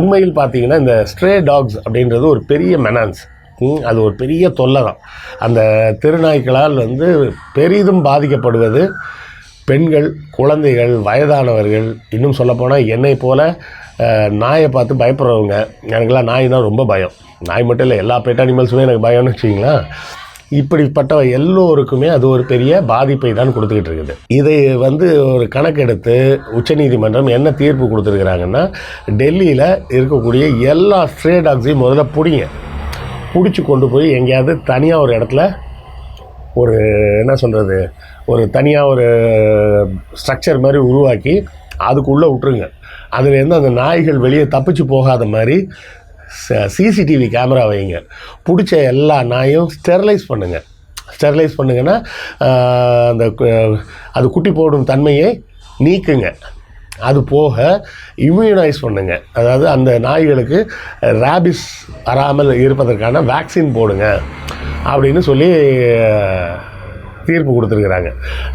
உண்மையில் பார்த்தீங்கன்னா இந்த ஸ்ட்ரே டாக்ஸ் அப்படின்றது ஒரு பெரிய மெனான்ஸ். அது ஒரு பெரிய தொல்லை தான். அந்த திருநாய்களால் வந்து பெரிதும் பாதிக்கப்படுவது பெண்கள் குழந்தைகள் வயதானவர்கள் இன்னும் சொல்லப்போனால் என்னை போல் நாயை பார்த்து பயப்படுறவங்க. எனக்குலாம் நாய் தான் ரொம்ப பயம். நாய் மட்டும் இல்லை எல்லா பெட் அனிமல்ஸுமே எனக்கு பயம்னு வச்சிங்களேன் இப்படிப்பட்ட எல்லோருக்குமே அது ஒரு பெரிய பாதிப்பை தான் கொடுத்துக்கிட்டு இருக்குது. இதை வந்து ஒரு கணக்கெடுத்து உச்சநீதிமன்றம் என்ன தீர்ப்பு கொடுத்துருக்குறாங்கன்னா டெல்லியில் இருக்கக்கூடிய எல்லா ஸ்ட்ரே டாக்ஸையும் முதல்ல பிடிங்க. பிடிச்சி கொண்டு போய் எங்கேயாவது தனியாக ஒரு இடத்துல ஒரு என்ன சொல்கிறது ஒரு தனியாக ஒரு ஸ்ட்ரக்சர் மாதிரி உருவாக்கி அதுக்குள்ளே விட்டுருங்க. அதுலேருந்து அந்த நாய்கள் வெளியே தப்பிச்சு போகாத மாதிரி சிசிடிவி கேமரா வைங்க. பிடிச்ச எல்லா நாயும் ஸ்டெர்லைஸ் பண்ணுங்கள் ஸ்டெர்லைஸ் பண்ணுங்கன்னா அந்த அது குட்டி போடும் தன்மையை நீக்குங்க. அது போக இம்யூனைஸ் பண்ணுங்க. அதாவது அந்த நாய்களுக்கு ரேபிஸ் வராமல் இருப்பதற்கான வேக்சின் போடுங்க அப்படின்னு சொல்லி தீர்ப்பு கொடுத்துருக்குறாங்க.